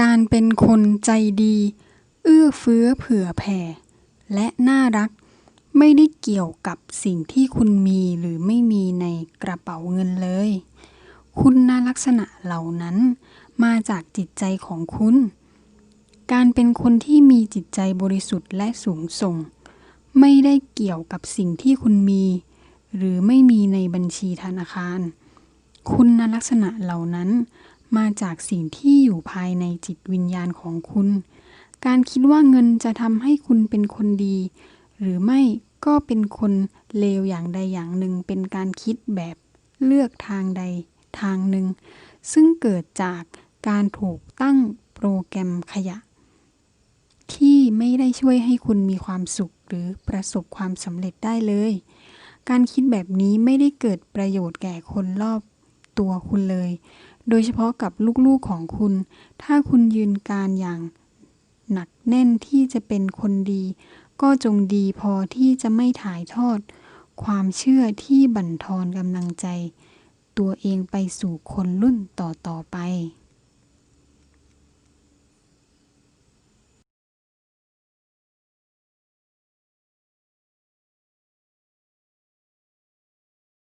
การเป็นคนใจดี เอื้อเฟื้อเผื่อแผ่ และน่ารัก ไม่ได้เกี่ยวกับสิ่งที่คุณมีหรือไม่มีในกระเป๋าเงินเลย คุณนลักษณะเหล่านั้น มาจากจิตใจของคุณ การเป็นคนที่มีจิตใจบริสุทธิ์และสูงส่ง ไม่ได้เกี่ยวกับสิ่งที่คุณมี หรือไม่มีในบัญชีธนาคาร คุณลักษณะเหล่านั้น มาจากสิ่งที่อยู่ภายในจิตวิญญาณของคุณ การคิดว่าเงินจะทำให้คุณเป็นคนดี หรือไม่ก็เป็นคนเลวอย่างใดอย่างหนึ่งเป็นการคิดแบบเลือกทางใดทางหนึ่ง ซึ่งเกิดจากการถูกตั้งโปรแกรมขยะ ที่ไม่ได้ช่วยให้คุณมีความสุขหรือประสบความสำเร็จได้เลย การคิดแบบนี้ไม่ได้เกิดประโยชน์แก่คนรอบตัวคุณเลย โดยเฉพาะกับลูกๆของคุณ ถ้าคุณยืนการอย่างหนักแน่นที่จะเป็นคนดี ก็จงดีพอที่จะไม่ถ่ายทอด ความเชื่อที่บั่นทอนกำลังใจ ตัวเองไปสู่คนรุ่นต่อๆไป